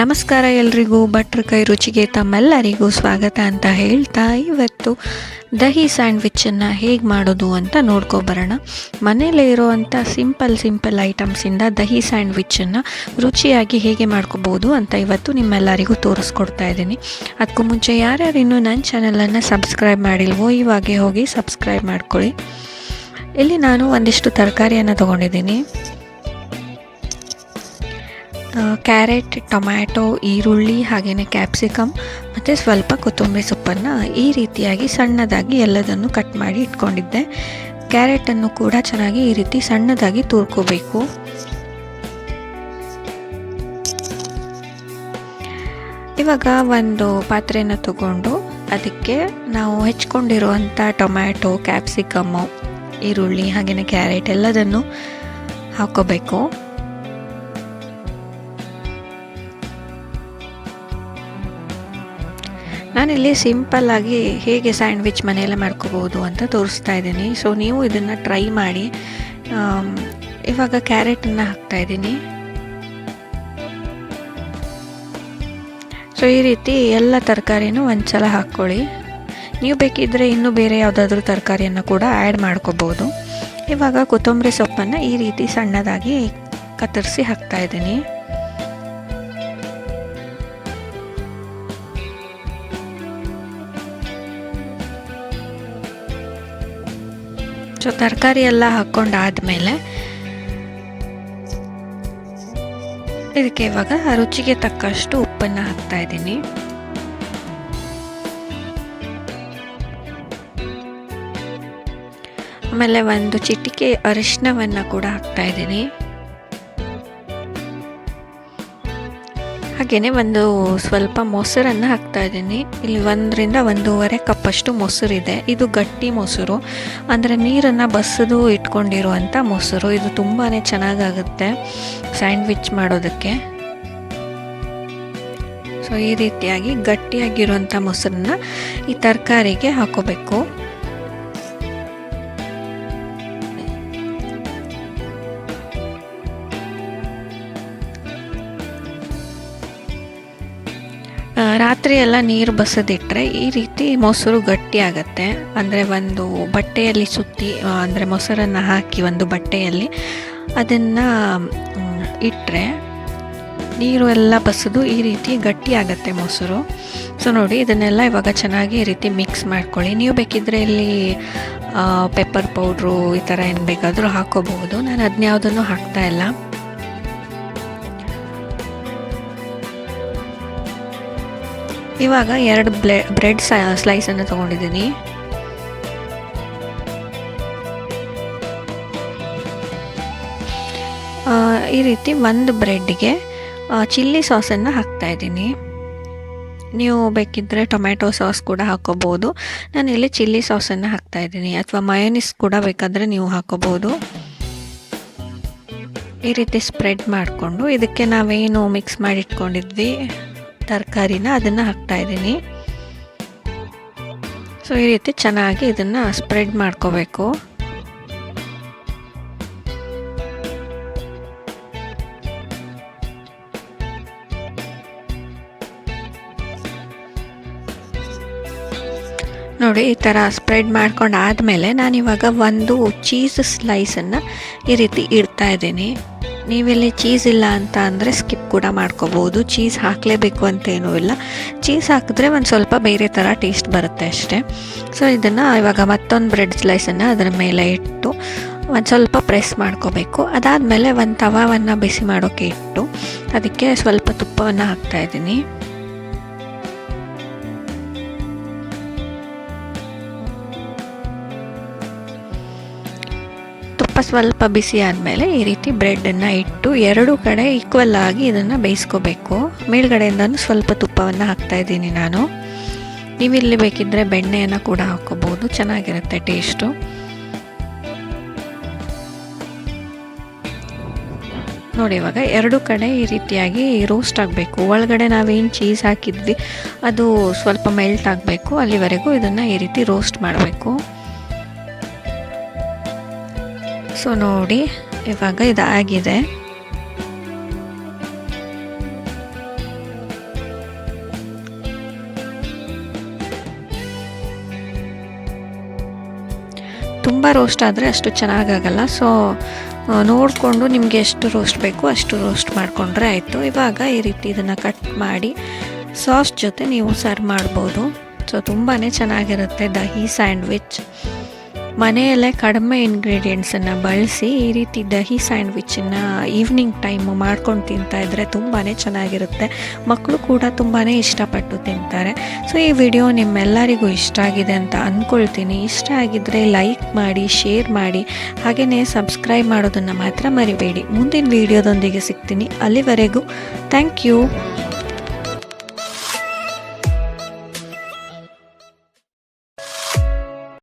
ನಮಸ್ಕಾರ ಎಲ್ರಿಗೂ. ಭಟ್ರ ಕೈ ರುಚಿಗೆ ತಮ್ಮೆಲ್ಲರಿಗೂ ಸ್ವಾಗತ ಅಂತ ಹೇಳ್ತಾ ಇವತ್ತು ದಹಿ ಸ್ಯಾಂಡ್ವಿಚ್ಚನ್ನು ಹೇಗೆ ಮಾಡೋದು ಅಂತ ನೋಡ್ಕೊಬರೋಣ. ಮನೇಲೇ ಇರೋವಂಥ ಸಿಂಪಲ್ ಸಿಂಪಲ್ ಐಟಮ್ಸಿಂದ ದಹಿ ಸ್ಯಾಂಡ್ವಿಚ್ಚನ್ನು ರುಚಿಯಾಗಿ ಹೇಗೆ ಮಾಡ್ಕೋಬೋದು ಅಂತ ಇವತ್ತು ನಿಮ್ಮೆಲ್ಲರಿಗೂ ತೋರಿಸ್ಕೊಡ್ತಾ ಇದ್ದೀನಿ. ಅದಕ್ಕೂ ಮುಂಚೆ ಯಾರ್ಯಾರು ಇನ್ನೂ ನನ್ನ ಚಾನಲನ್ನು ಸಬ್ಸ್ಕ್ರೈಬ್ ಮಾಡಿಲ್ವೋ, ಇವಾಗೆ ಹೋಗಿ ಸಬ್ಸ್ಕ್ರೈಬ್ ಮಾಡ್ಕೊಳ್ಳಿ. ಇಲ್ಲಿ ನಾನು ಒಂದಿಷ್ಟು ತರಕಾರಿಯನ್ನು ತೊಗೊಂಡಿದ್ದೀನಿ. ಕ್ಯಾರೆಟ್, ಟೊಮ್ಯಾಟೊ, ಈರುಳ್ಳಿ ಹಾಗೆಯೇ ಕ್ಯಾಪ್ಸಿಕಮ್ ಮತ್ತು ಸ್ವಲ್ಪ ಕೊತ್ತಂಬರಿ ಸೊಪ್ಪನ್ನು ಈ ರೀತಿಯಾಗಿ ಸಣ್ಣದಾಗಿ ಎಲ್ಲದನ್ನು ಕಟ್ ಮಾಡಿ ಇಟ್ಕೊಂಡಿದ್ದೆ. ಕ್ಯಾರೆಟನ್ನು ಕೂಡ ಚೆನ್ನಾಗಿ ಈ ರೀತಿ ಸಣ್ಣದಾಗಿ ತುರ್ಕೋಬೇಕು. ಇವಾಗ ಒಂದು ಪಾತ್ರೆನ ತಗೊಂಡು ಅದಕ್ಕೆ ನಾವು ಹೆಚ್ಕೊಂಡಿರುವಂಥ ಟೊಮ್ಯಾಟೊ ಕ್ಯಾಪ್ಸಿಕಮ್ಮು ಈರುಳ್ಳಿ ಹಾಗೆಯೇ ಕ್ಯಾರೆಟ್ ಎಲ್ಲದನ್ನು ಹಾಕೋಬೇಕು ನಾನಿಲ್ಲಿ ಸಿಂಪಲ್ಲಾಗಿ ಹೇಗೆ ಸ್ಯಾಂಡ್ವಿಚ್ ಮನೆಯಲ್ಲೇ ಮಾಡ್ಕೋಬೋದು ಅಂತ ತೋರಿಸ್ತಾ ಇದ್ದೀನಿ. ಸೊ ನೀವು ಇದನ್ನು ಟ್ರೈ ಮಾಡಿ ಇವಾಗ ಕ್ಯಾರೆಟನ್ನು ಹಾಕ್ತಾಯಿದ್ದೀನಿ ಸೊ ಈ ರೀತಿ ಎಲ್ಲ ತರಕಾರಿನೂ ಒಂದು ಸಲ ಹಾಕ್ಕೊಳ್ಳಿ. ನೀವು ಬೇಕಿದ್ದರೆ ಇನ್ನೂ ಬೇರೆ ಯಾವುದಾದ್ರೂ ತರಕಾರಿಯನ್ನು ಕೂಡ ಆ್ಯಡ್ ಮಾಡ್ಕೋಬೋದು. ಇವಾಗ ಕೊತ್ತಂಬರಿ ಸೊಪ್ಪನ್ನು ಈ ರೀತಿ ಸಣ್ಣದಾಗಿ ಕತ್ತರಿಸಿ ಹಾಕ್ತಾಯಿದ್ದೀನಿ ಸೊ ತರಕಾರಿ ಎಲ್ಲ ಹಾಕ್ಕೊಂಡಾದಮೇಲೆ ಇದಕ್ಕೆ ಇವಾಗ ರುಚಿಗೆ ತಕ್ಕಷ್ಟು ಉಪ್ಪನ್ನು ಹಾಕ್ತಾ ಇದ್ದೀನಿ. ಆಮೇಲೆ ಒಂದು ಚಿಟಿಕೆ ಅರಿಶಿನವನ್ನು ಕೂಡ ಹಾಕ್ತಾ ಇದ್ದೀನಿ. ಹಾಗೆಯೇ ಒಂದು ಸ್ವಲ್ಪ ಮೊಸರನ್ನು ಹಾಕ್ತಾ ಇದ್ದೀನಿ. ಇಲ್ಲಿ ಒಂದರಿಂದ ಒಂದೂವರೆ ಕಪ್ಪಷ್ಟು ಮೊಸರಿದೆ. ಇದು ಗಟ್ಟಿ ಮೊಸರು. ಅಂದರೆ ನೀರನ್ನು ಬಸಿದು ಇಟ್ಕೊಂಡಿರುವಂಥ ಮೊಸರು. ಇದು ತುಂಬಾ ಚೆನ್ನಾಗಾಗುತ್ತೆ ಸ್ಯಾಂಡ್ವಿಚ್ ಮಾಡೋದಕ್ಕೆ. ಸೊ ಈ ರೀತಿಯಾಗಿ ಗಟ್ಟಿಯಾಗಿರುವಂಥ ಮೊಸರನ್ನ ಈ ತರಕಾರಿಗೆ ಹಾಕೋಬೇಕು. ರಾತ್ರಿ ಎಲ್ಲ ನೀರು ಬಸದಿಟ್ಟರೆ ಈ ರೀತಿ ಮೊಸರು ಗಟ್ಟಿ ಆಗುತ್ತೆ. ಅಂದರೆ ಒಂದು ಬಟ್ಟೆಯಲ್ಲಿ ಸುತ್ತಿ ಅಂದರೆ ಮೊಸರನ್ನು ಹಾಕಿ ಒಂದು ಬಟ್ಟೆಯಲ್ಲಿ ಅದನ್ನು ಇಟ್ಟರೆ ನೀರು ಎಲ್ಲ ಬಸದು ಈ ರೀತಿ ಗಟ್ಟಿ ಆಗುತ್ತೆ ಮೊಸರು. ಸೊ ನೋಡಿ, ಇದನ್ನೆಲ್ಲ ಇವಾಗ ಚೆನ್ನಾಗಿ ಈ ರೀತಿ ಮಿಕ್ಸ್ ಮಾಡ್ಕೊಳ್ಳಿ. ನೀವು ಬೇಕಿದ್ದರೆ ಇಲ್ಲಿ ಪೆಪ್ಪರ್ ಪೌಡ್ರು ಈ ಥರ ಏನು ಬೇಕಾದರೂ ಹಾಕೋಬಹುದು. ನಾನು ಅದನ್ನ ಯಾವುದನ್ನು ಹಾಕ್ತಾ ಇಲ್ಲ. ಇವಾಗ ಎರಡು ಬ್ಲೆ, ಬ್ರೆಡ್ ಸ್ಲೈಸನ್ನು ತೊಗೊಂಡಿದ್ದೀನಿ. ಈ ರೀತಿ ಒಂದು ಬ್ರೆಡ್ಗೆ ಚಿಲ್ಲಿ ಸಾಸನ್ನು ಹಾಕ್ತಾಯಿದ್ದೀನಿ ನೀವು ಬೇಕಿದ್ದರೆ ಟೊಮ್ಯಾಟೊ ಸಾಸ್ ಕೂಡ ಹಾಕೋಬೋದು. ನಾನು ಇಲ್ಲಿ ಚಿಲ್ಲಿ ಸಾಸನ್ನು ಹಾಕ್ತಾಯಿದ್ದೀನಿ ಅಥವಾ ಮಯೋನಿಸ್ ಕೂಡ ಬೇಕಾದರೆ ನೀವು ಹಾಕೋಬೋದು. ಈ ರೀತಿ ಸ್ಪ್ರೆಡ್ ಮಾಡಿಕೊಂಡು ಇದಕ್ಕೆ ನಾವೇನು ಮಿಕ್ಸ್ ಮಾಡಿಟ್ಕೊಂಡಿದ್ವಿ? ತರಕಾರಿನ ಅದನ್ನು ಹಾಕ್ತಾ ಇದ್ದೀನಿ. ಸೊ ಈ ರೀತಿ ಚೆನ್ನಾಗಿ ಇದನ್ನು ಸ್ಪ್ರೆಡ್ ಮಾಡ್ಕೋಬೇಕು. ನೋಡಿ, ಈ ಥರ ಸ್ಪ್ರೆಡ್ ಮಾಡ್ಕೊಂಡು ಆದಮೇಲೆ ನಾನಿವಾಗ ಒಂದು ಚೀಸ್ ಸ್ಲೈಸನ್ನು ಈ ರೀತಿ ಇಡ್ತಾ ಇದ್ದೀನಿ. ನೀವಿಲ್ಲಿ ಚೀಸ್ ಇಲ್ಲ ಅಂತ ಅಂದರೆ ಸ್ಕಿಪ್ ಕೂಡ ಮಾಡ್ಕೋಬೋದು ಚೀಸ್ ಹಾಕಲೇಬೇಕು ಅಂತೇನೂ ಇಲ್ಲ. ಚೀಸ್ ಹಾಕಿದ್ರೆ ಒಂದು ಸ್ವಲ್ಪ ಬೇರೆ ಥರ ಟೇಸ್ಟ್ ಬರುತ್ತೆ ಅಷ್ಟೇ. ಸೊ ಇದನ್ನು ಇವಾಗ ಮತ್ತೊಂದು ಬ್ರೆಡ್ ಸ್ಲೈಸನ್ನು ಅದರ ಮೇಲೆ ಇಟ್ಟು ಒಂದು ಸ್ವಲ್ಪ ಪ್ರೆಸ್ ಮಾಡ್ಕೋಬೇಕು. ಅದಾದಮೇಲೆ ಒಂದು ತವಾವನ್ನು ಬಿಸಿ ಮಾಡೋಕ್ಕೆ ಇಟ್ಟು ಅದಕ್ಕೆ ಸ್ವಲ್ಪ ತುಪ್ಪವನ್ನು ಹಾಕ್ತಾಯಿದ್ದೀನಿ ತುಪ್ಪ ಸ್ವಲ್ಪ ಬಿಸಿ ಆದಮೇಲೆ ಈ ರೀತಿ ಬ್ರೆಡನ್ನು ಇಟ್ಟು ಎರಡು ಕಡೆ ಈಕ್ವಲ್ ಆಗಿ ಇದನ್ನು ಬೇಯಿಸ್ಕೋಬೇಕು. ಮೇಲ್ಗಡೆಯಿಂದನೂ ಸ್ವಲ್ಪ ತುಪ್ಪವನ್ನು ಹಾಕ್ತಾಯಿದ್ದೀನಿ ನಾನು. ನೀವಿಲ್ಲಿ ಬೇಕಿದ್ದರೆ ಬೆಣ್ಣೆಯನ್ನು ಕೂಡ ಹಾಕೋಬೋದು ಚೆನ್ನಾಗಿರುತ್ತೆ ಟೇಸ್ಟು. ನೋಡಿ ಇವಾಗ ಎರಡು ಕಡೆ ಈ ರೀತಿಯಾಗಿ ರೋಸ್ಟ್ ಆಗಬೇಕು. ಒಳಗಡೆ ನಾವೇನು ಚೀಸ್ ಹಾಕಿದ್ವಿ, ಅದು ಸ್ವಲ್ಪ ಮೆಲ್ಟ್ ಆಗಬೇಕು. ಅಲ್ಲಿವರೆಗೂ ಇದನ್ನು ಈ ರೀತಿ ರೋಸ್ಟ್ ಮಾಡಬೇಕು. ಸೊ ನೋಡಿ, ಇವಾಗ ಇದಾಗಿದೆ. ತುಂಬ ರೋಸ್ಟ್ ಆದರೆ ಅಷ್ಟು ಚೆನ್ನಾಗಾಗಲ್ಲ. ಸೊ ನೋಡಿಕೊಂಡು ನಿಮಗೆ ಎಷ್ಟು ರೋಸ್ಟ್ ಬೇಕು ಅಷ್ಟು ರೋಸ್ಟ್ ಮಾಡಿಕೊಂಡ್ರೆ ಆಯಿತು. ಇವಾಗ ಈ ರೀತಿ ಇದನ್ನು ಕಟ್ ಮಾಡಿ ಸಾಸ್ ಜೊತೆ ನೀವು ಸರ್ವ್ ಮಾಡ್ಬೋದು. ಸೊ ತುಂಬಾ ಚೆನ್ನಾಗಿರುತ್ತೆ ದಹಿ ಸ್ಯಾಂಡ್ವಿಚ್ ಮನೆಯಲ್ಲೇ ಕಡಿಮೆ ಇಂಗ್ರೀಡಿಯೆಂಟ್ಸನ್ನು ಬಳಸಿ ಈ ರೀತಿ ದಹಿ ಸ್ಯಾಂಡ್ವಿಚ್ಚನ್ನು ಈವ್ನಿಂಗ್ ಟೈಮ್ ಮಾಡ್ಕೊಂಡು ತಿಂತಾ ಇದ್ದರೆ ತುಂಬಾ ಚೆನ್ನಾಗಿರುತ್ತೆ. ಮಕ್ಕಳು ಕೂಡ ತುಂಬಾ ಇಷ್ಟಪಟ್ಟು ತಿಂತಾರೆ. ಸೊ ಈ ವಿಡಿಯೋ ನಿಮ್ಮೆಲ್ಲರಿಗೂ ಇಷ್ಟ ಆಗಿದೆ ಅಂತ ಅಂದ್ಕೊಳ್ತೀನಿ ಇಷ್ಟ ಆಗಿದ್ದರೆ ಲೈಕ್ ಮಾಡಿ ಶೇರ್ ಮಾಡಿ ಹಾಗೆಯೇ ಸಬ್ಸ್ಕ್ರೈಬ್ ಮಾಡೋದನ್ನು ಮಾತ್ರ ಮರಿಬೇಡಿ. ಮುಂದಿನ ವಿಡಿಯೋದೊಂದಿಗೆ ಸಿಗ್ತೀನಿ. ಅಲ್ಲಿವರೆಗೂ ಥ್ಯಾಂಕ್ ಯು